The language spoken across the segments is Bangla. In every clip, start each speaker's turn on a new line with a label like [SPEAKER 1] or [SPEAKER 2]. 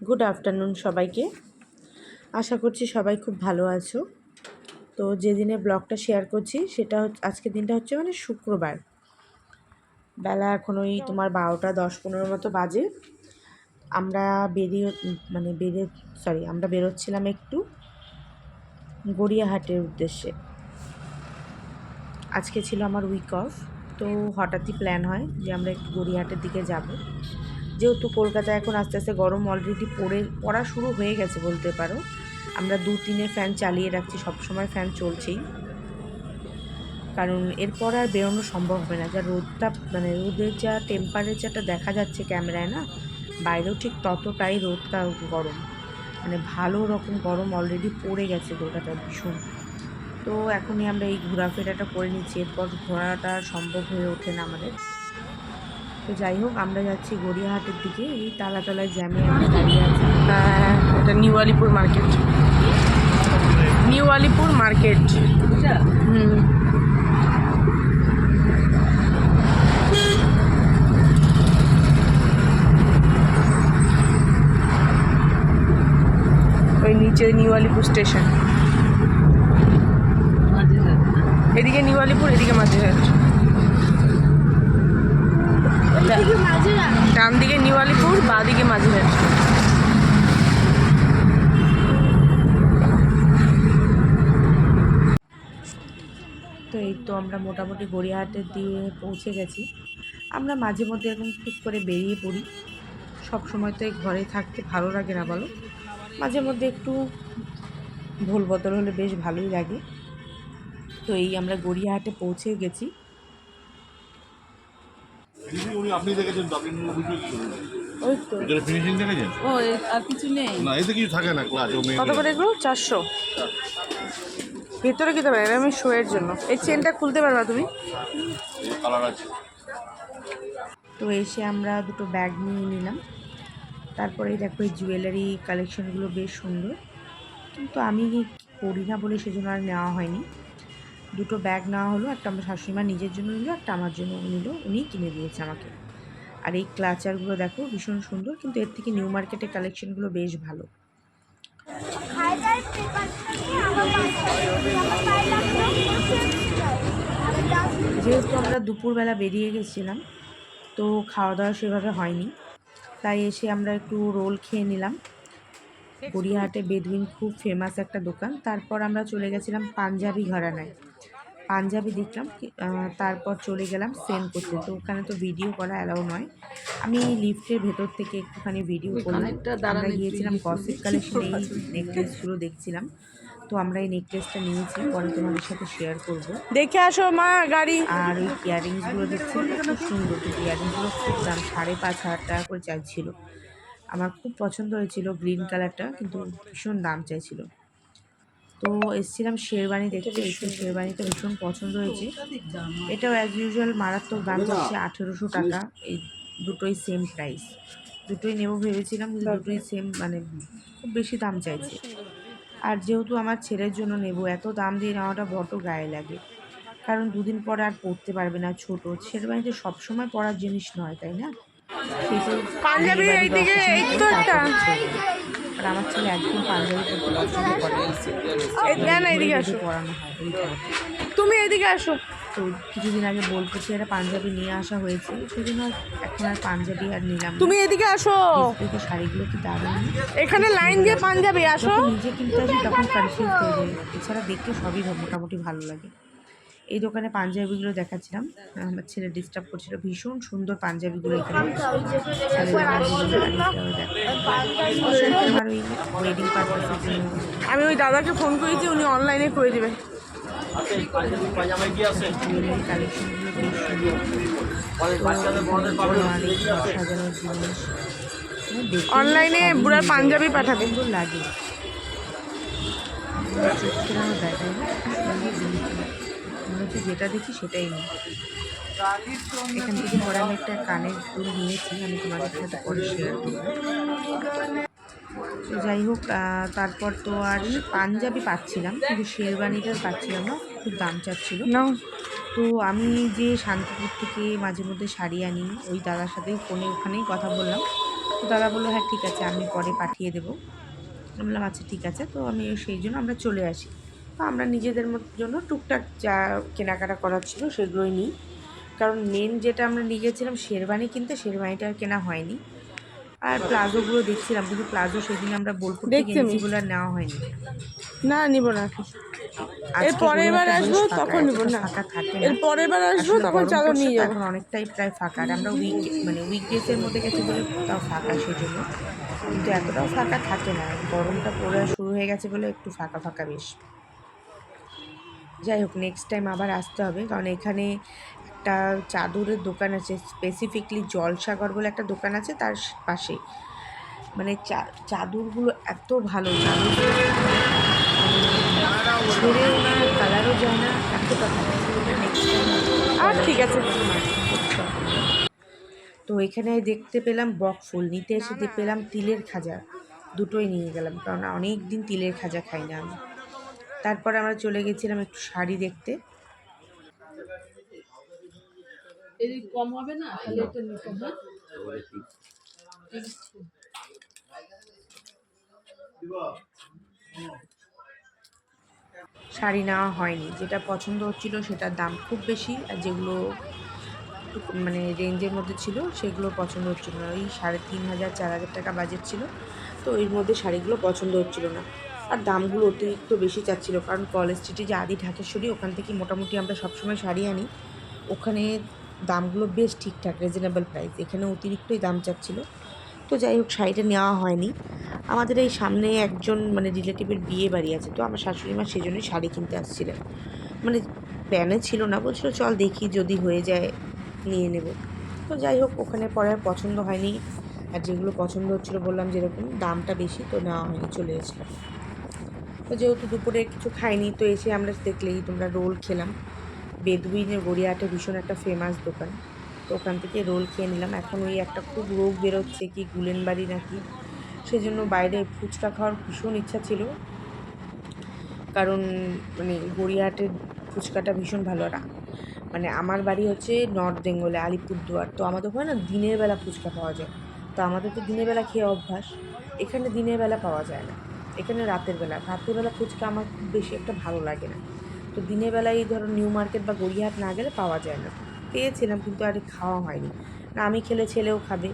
[SPEAKER 1] গুড আফটারনুন সবাইকে। আশা করছি সবাই খুব ভালো আছো। তো যেদিনে ব্লগটা শেয়ার করছি, সেটা হচ্ছে আজকের দিনটা হচ্ছে মানে শুক্রবার। বেলা এখন ওই তোমার বারোটা দশ পনেরো মতো বাজে। আমরা বেরিয়ে মানে বেরিয়ে সরি আমরা বেরোচ্ছিলাম একটু গড়িয়াহাটের উদ্দেশ্যে। আজকে ছিল আমার উইক অফ তো হঠাৎই প্ল্যান হয় যে আমরা একটু গড়িয়াহাটের দিকে যাব। যেহেতু কলকাতায় এখন আস্তে আস্তে গরম অলরেডি পড়ে, পড়া শুরু হয়ে গেছে বলতে পারো। আমরা দু তিনে ফ্যান চালিয়ে রাখছি, সবসময় ফ্যান চলছেই। কারণ এরপর আর বেরোনো সম্ভব হবে না। যা রোদটা মানে রোদের যা টেম্পারেচারটা দেখা যাচ্ছে ক্যামেরায় না, বাইরেও ঠিক ততটাই রোদটা গরম। মানে ভালো রকম গরম অলরেডি পড়ে গেছে কলকাতায় ভীষণ। তো এখনই আমরা এই ঘোরাফেরাটা করে নিচ্ছি। এরপর ঘোরাটা সম্ভব হয়ে ওঠে না আমাদের। তো যাই হোক আমরা যাচ্ছি গড়িয়াহাটের দিকে। এই তালাতলায় জ্যামে আমরা দাঁড়িয়ে আছি।
[SPEAKER 2] এটা new Alipore market new Alipore market হুম। ওই নিচে নিউ আলিপুর স্টেশন এদিকে নিউ আলিপুর এদিকে মাঝেরহাট ডান দিকে নিউ আলিপুর বা দিকে মাঝেরহাট
[SPEAKER 1] তো এই তো আমরা মোটামুটি গড়িয়াহাটের দিয়ে পৌঁছে গেছি। আমরা মাঝে মধ্যে এরকম ঠিক করে বেরিয়ে পড়ি। সব সময় তো এই ঘরে থাকতে ভালো লাগে না, বলো? মাঝে মধ্যে একটু ভুল বদল হলে বেশ ভালোই লাগে। তো এই আমরা গড়িয়াহাটে পৌঁছে গেছি।
[SPEAKER 3] উনি আপনি দেখেছেন তো আপনি কি করে?
[SPEAKER 1] ওই তো।
[SPEAKER 3] ভিতরে ফিনিশিং দেখেছেন?
[SPEAKER 2] ও আর কিছু নেই।
[SPEAKER 3] না এতে কিছু থাকে না ক্লাস ও মেয়ে
[SPEAKER 2] কত করে এগুলো? চারশো। ভেতরে খেতে পারে আমি শোয়ের জন্য। এই চেনটা খুলতে পারবা তুমি?
[SPEAKER 3] কালার আছে।
[SPEAKER 1] তো এসে আমরা দুটো ব্যাগ নিয়ে নিলাম। তারপরে দেখো এই জুয়েলারি কালেকশনগুলো বেশ সুন্দর। কিন্তু আমি পরি না বলে সেজন্য আর নেওয়া হয়নি। দুটো ব্যাগ নেওয়া হলো, একটা আমার শাশুড়িমা নিজের জন্য নিল, একটা আমার জন্য নিল। উনিই কিনে দিয়েছে আমাকে। আর এই ক্লাচারগুলো দেখো, ভীষণ সুন্দর, কিন্তু এর থেকে নিউ মার্কেটের কালেকশনগুলো বেশ ভালো। যেহেতু আমরা দুপুরবেলা বেরিয়ে গেছিলাম, তো খাওয়া দাওয়া সেভাবে হয়নি। তাই এসে আমরা একটু রোল খেয়ে নিলাম। গড়িয়াহাটে বেদুইন খুব ফেমাস একটা দোকান। তারপর আমরা চলে গেছিলাম পাঞ্জাবি ঘরানায়। পাঞ্জাবি দেখলাম তারপর চলে গেলাম সেন্ড করতে। তো ওখানে তো ভিডিও করা অ্যালাউ নয়। আমি লিফটের ভেতর থেকে একটুখানি ভিডিও করলাম। আমরা গিয়েছিলাম কসিক কালেকশন এই নেকলেসগুলো দেখছিলাম। তো আমরা এই নেকলেসটা নিয়েছি পরে তোমাদের সাথে শেয়ার করব।
[SPEAKER 2] দেখে আসো মা গাড়ি।
[SPEAKER 1] আর ওই ইয়ারিংসগুলো দেখছি খুব সুন্দর। কিন্তু ইয়ারিংসগুলো খুব দাম সাড়ে পাঁচ হাজার টাকা করে চাইছিল। আমার খুব পছন্দ হয়েছিল গ্রিন কালারটা কিন্তু ভীষণ দাম চাইছিল। তো এসেছিলাম শেরবানি দেখতে এই শেরবানিটা ভীষণ পছন্দ হয়েছে। এটাও অ্যাজ ইউজুয়াল মারাত্মক দাম যাচ্ছে আঠেরোশো টাকা। এই দুটোই সেম প্রাইস দুটোই নেব ভেবেছিলাম কিন্তু দুটোই সেম মানে খুব বেশি দাম চাইছে। আর যেহেতু আমার ছেলের জন্য নেব এত দাম দিয়ে নেওয়াটা বড্ড গায়ে লাগে। কারণ দুদিন পরে আর পড়তে পারবে না ছোট। শেরবানিতে সবসময় পরার জিনিস নয় তাই না?
[SPEAKER 2] পাঞ্জাবি এইদিকে, এই তো একটা।
[SPEAKER 1] আর আমার ছেলে একদম পাঞ্জাবি পরতে পছন্দ করে। না।
[SPEAKER 2] না না এদিকে আসো।
[SPEAKER 1] ঘুরে পরানো হয়
[SPEAKER 2] তুমি এদিকে আসো।
[SPEAKER 1] তো কিছুদিন আগে বোলপুর থেকে পাঞ্জাবি নিয়ে আসা হয়েছে। সেজন্য এখন আর পাঞ্জাবি আর নিলাম
[SPEAKER 2] তুমি এদিকে আসো।
[SPEAKER 1] দেখো শাড়িগুলো কি দারুণ।
[SPEAKER 2] এখানে লাইন দিয়ে পাঞ্জাবি আসো।
[SPEAKER 1] নিজে কিনতে আসি তখন কনফিউজ হয়ে যাই এছাড়া দেখতে সবই মোটামুটি ভালো লাগে। এই দোকানে পাঞ্জাবিগুলো দেখাচ্ছিলাম। আমার ছেলে ডিস্টার্ব করছিল ভীষণ সুন্দর পাঞ্জাবিগুলো এখানে
[SPEAKER 2] আমি ওই দাদাকে ফোন করেছি উনি অনলাইনে করে দেবে। অনলাইনে বুড়ার পাঞ্জাবি। পাঠাবে।
[SPEAKER 1] লাগে। মানে হচ্ছে যেটা দেখি সেটাই নিই। এখান থেকে পরে আমি একটা কানের দুল নিয়েছি আমি তোমাদের সাথে পরে শেয়ার করব। তো যাই হোক তারপর তো আর পাঞ্জাবি পাচ্ছিলাম কিন্তু শেরবানিটা পাচ্ছিলাম না খুব দাম চাচ্ছিল। তো আমি যে শান্তিপুর থেকে মাঝে মধ্যে শাড়ি আনি ওই দাদার সাথে ফোনে ওখানেই কথা বললাম। তো দাদা বলল হ্যাঁ ঠিক আছে আমি পরে পাঠিয়ে দেবো। বললাম আচ্ছা ঠিক আছে। তো আমি সেই জন্য আমরা চলে আসি। তো আমরা নিজেদের মত- জন্য টুকটাক যা কেনাকাটা করার ছিল সেগুলোই নিই। কারণ মেন যেটা আমরা নিয়ে গেছিলাম শেরবানি কিনতে শেরবানিটা আর কেনা হয়নি। আর প্লাজোগুলো দেখছিলাম কিন্তু প্লাজো সেদিন আমরা বোলপুর থেকে
[SPEAKER 2] দেখছি আমি।
[SPEAKER 1] এনেছি বলে আর নেওয়া হয়নি।
[SPEAKER 2] না নিব না আসব তখন নিব না। আসব তখন নিয়ে যাব।
[SPEAKER 1] এখন অনেকটাই প্রায় ফাঁকা। আর আমরা উইক মানে উইকডেজের মধ্যে গেছি বলে তাও ফাঁকা কিন্তু এতটাও ফাঁকা থাকে না। গরমটা পড়ে শুরু হয়ে গেছে বলে একটু ফাঁকা ফাঁকা বেশ। যাই হোক নেক্সট টাইম আবার আসতে হবে। কারণ এখানে একটা চাদরের দোকান আছে স্পেসিফিকলি জলসাগর বলে একটা দোকান আছে তার পাশে। মানে চা- চাদরগুলো এত ভালো চাদর ছেড়ে ওনার কালারও যায় না এতটা ভালো।
[SPEAKER 2] আর ঠিক আছে।
[SPEAKER 1] তো এখানে দেখতে পেলাম বক ফুল নিতে এসে পেলাম তিলের খাজা। দুটোই নিয়ে গেলাম কারণ অনেক দিন তিলের খাজা খাই না আমি। তারপরে আমরা চলে গেছিলাম একটু শাড়ি দেখতে।
[SPEAKER 4] কম হবে না?
[SPEAKER 1] শাড়ি নেওয়া হয়নি। যেটা পছন্দ হচ্ছিল সেটার দাম খুব বেশি আর যেগুলো মানে রেঞ্জের মধ্যে ছিল সেগুলো পছন্দ হচ্ছিল না। ওই সাড়ে তিন হাজার চার হাজার টাকা বাজেট ছিল তো এর মধ্যে শাড়িগুলো পছন্দ হচ্ছিল না। আর দামগুলো অতিরিক্ত বেশি চাচ্ছিলো, কারণ কলেজ স্ট্রিটে যে আদি ঢাকেশ্বরী, ওখান থেকে মোটামুটি আমরা সবসময় শাড়ি আনি। ওখানে দামগুলো বেশ ঠিকঠাক রিজনেবল প্রাইস এখানে অতিরিক্তই দাম চাচ্ছিল। তো যাই হোক, শাড়িটা নেওয়া হয়নি। আমাদের এই সামনে একজন মানে রিলেটিভের বিয়ে বাড়ি আছে, তো আমার শাশুড়ি মা সেই জন্যই শাড়ি কিনতে আসছিলেন। মানে প্যানে ছিল না, বলছিল চল দেখি যদি হয়ে যায়, নিয়ে নেব। তো যাই হোক, ওখানে পরে পছন্দ হয়নি। আর যেগুলো পছন্দ হচ্ছিল বললাম যেরকম, দামটা বেশি তো নেওয়া হয়নি, চলে এসলাম তো যেহেতু দুপুরে কিছু খাইনি, তো এসে আমরা দেখলেই তোমরা রোল খেলাম। বেদুইনের গড়িয়াহাটে ভীষণ একটা ফেমাস দোকান। তো ওখান থেকে রোল খেয়ে নিলাম। এখন ওই একটা খুব রোগ বেরোচ্ছে কি, গুলেনবাড়ি নাকি? সেজন্য বাইরে ফুচকা খাওয়ার ভীষণ ইচ্ছা ছিল। কারণ মানে গড়িয়াহাটের ফুচকাটা ভীষণ ভালো। আর মানে আমার বাড়ি হচ্ছে নর্থ বেঙ্গলে, আলিপুরদুয়ার। তো আমাদের হয় না, দিনের বেলা ফুচকা পাওয়া যায়। তো আমাদের তো দিনের বেলা খেয়ে অভ্যাস। এখানে দিনের বেলা পাওয়া যায় না। এখানে রাতের বেলা। রাতের বেলা ফুচকা আমার খুব বেশি একটা ভালো লাগে না। তো দিনের বেলায় এই ধরো নিউ মার্কেট বা গড়িয়াহাট না গেলে পাওয়া যায় না। পেয়েছিলাম কিন্তু আর খাওয়া হয়নি। না, আমি খেলে ছেলেও খাবে।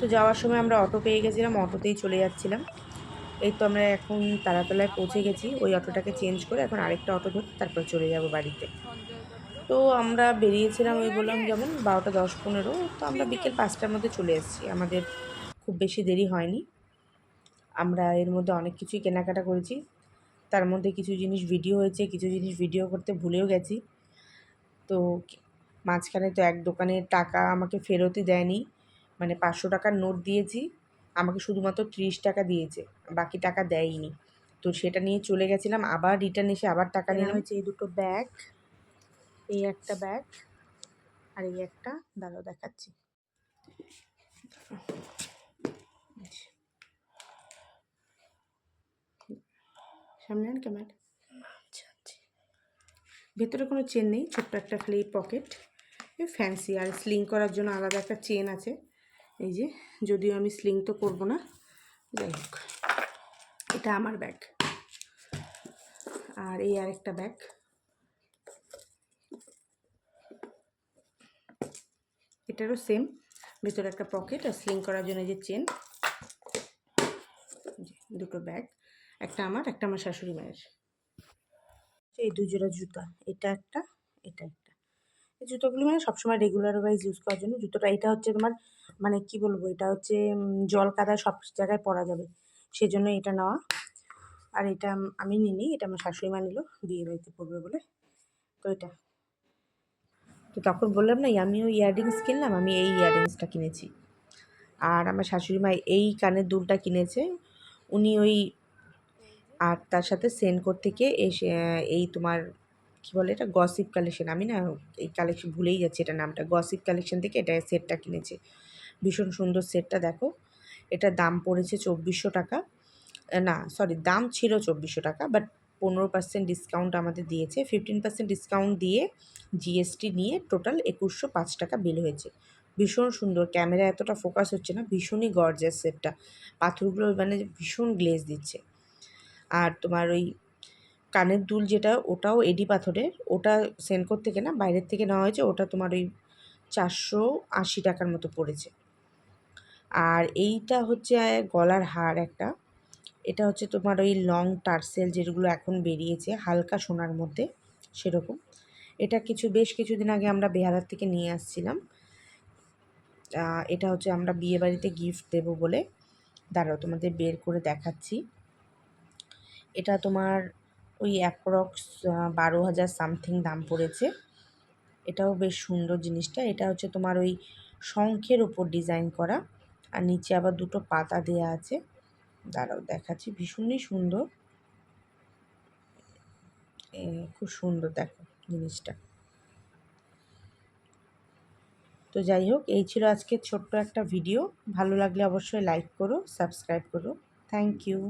[SPEAKER 1] তো যাওয়ার সময় আমরা অটো পেয়ে গেছিলাম, অটোতেই চলে যাচ্ছিলাম। এই তো আমরা এখন তারাতলায় পৌঁছে গেছি। ওই অটোটাকে চেঞ্জ করে এখন আরেকটা অটো ধরে তারপর চলে যাব বাড়িতে। তো আমরা বেরিয়েছিলাম ওই বললাম যেমন বারোটা দশ পনেরো। তো আমরা বিকেল পাঁচটার মধ্যে চলে এসেছি। আমাদের খুব বেশি দেরি হয়নি। আমরা এর মধ্যে অনেক কিছুই কেনাকাটা করেছি। তার মধ্যে কিছু জিনিস ভিডিও হয়েছে কিছু জিনিস ভিডিও করতে ভুলেও গেছি। তো মাঝখানে তো এক দোকানের টাকা আমাকে ফেরতই দেয়নি। মানে পাঁচশো টাকার নোট দিয়েছি আমাকে শুধুমাত্র ত্রিশ টাকা দিয়েছে বাকি টাকা দেয়নি। তো সেটা নিয়ে চলে গেছিলাম আবার রিটার্ন এসে আবার টাকা নিলাম। হচ্ছে এই দুটো ব্যাগ এই একটা ব্যাগ আর এই একটা দাঁড়াও দেখাচ্ছি। সামনে আন ক্যামেরা আচ্ছা আচ্ছা। ভেতরে কোনো চেন নেই ছোট্ট একটা খালি পকেট ফ্যান্সি আর স্লিং করার জন্য আলাদা একটা চেন আছে। এই যে যদিও আমি স্লিং তো করব না। যাই হোক এটা আমার ব্যাগ আর এই আরেকটা ব্যাগ এটারও সেম ভেতরে একটা পকেট আর স্লিং করার জন্য এই যে চেন দুটো ব্যাগ একটা আমার একটা আমার শাশুড়ি মায়ের। এই দুজোড়া জুতা, এটা একটা এটা একটা। এই জুতোগুলো মানে সবসময় রেগুলার ওয়াইজ ইউজ করার জন্য জুতোটা, এটা হচ্ছে তোমার মানে কি বলব, এটা হচ্ছে জল কাদা সব জায়গায় পরা যাবে। সেজন্য এটা নেওয়া। আর এটা আম- নিইনি এটা আমার শাশুড়ি মা নিল, বিয়ে বাড়িতে পড়বে বলে। তো এটা। তো তখন বললাম না আমিও ইয়াররিংস কিনলাম, আমি এই ইয়াররিংসটা কিনেছি। আর আমার শাশুড়ি মা এই কানের দুলটা কিনেছে। উনি ওই আর তার সাথে সেনকোর থেকে এসে এই তোমার, কী বলে এটা? গসিপ কালেকশন আমি না এই কালেকশন ভুলেই যাচ্ছি এটা নামটা। গসিপ কালেকশন থেকে এটা সেটটা কিনেছে। ভীষণ সুন্দর সেটটা দেখো। এটার দাম পড়েছে চব্বিশশো টাকা। না সরি দাম ছিল চব্বিশশো টাকা বাট পনেরো পার্সেন্ট ডিসকাউন্ট আমাদের দিয়েছে। ফিফটিন পার্সেন্ট ডিসকাউন্ট দিয়ে জিএসটি নিয়ে টোটাল একুশশো পাঁচ টাকা বিল হয়েছে। ভীষণ সুন্দর। ক্যামেরা এতটা ফোকাস হচ্ছে না, ভীষণই গর্জাস সেটটা পাথরগুলো মানে ভীষণ গ্লেজ দিচ্ছে। আর তোমার ওই কানের দুল যেটা, ওটাও এডি পাথরের, ওটা সেনকোর থেকে না বাইরের থেকে নেওয়া হয়েছে, ওটা তোমার ওই চারশো আশি টাকার মতো পড়েছে। আর এইটা হচ্ছে গলার হার একটা, এটা হচ্ছে তোমার ওই লং টার্সেল যেগুলো এখন বেরিয়েছে, হালকা সোনার মধ্যে সেরকম। এটা কিছু, বেশ কিছুদিন আগে আমরা বেহারার থেকে নিয়ে আসছিলাম। এটা হচ্ছে আমরা বিয়ে বাড়িতে গিফট দেবো বলে। দাঁড়াও তোমাদের বের করে দেখাচ্ছি। এটা তোমার ওই অ্যাপ্রক্স বারো হাজার সামথিং দাম পড়েছে। এটাও বেশ সুন্দর জিনিসটা। এটা হচ্ছে তোমার ওই শঙ্খের ওপর ডিজাইন করা। আর নিচে আবার দুটো পাতা দেয়া আছে। দাঁড়াও, দেখাচ্ছি। ভীষণই সুন্দর। খুব সুন্দর দেখো জিনিসটা। তো যাই হোক, এই ছিল আজকে ছোট্ট একটা ভিডিও ভালো লাগলে অবশ্যই লাইক করো সাবস্ক্রাইব করো। Thank you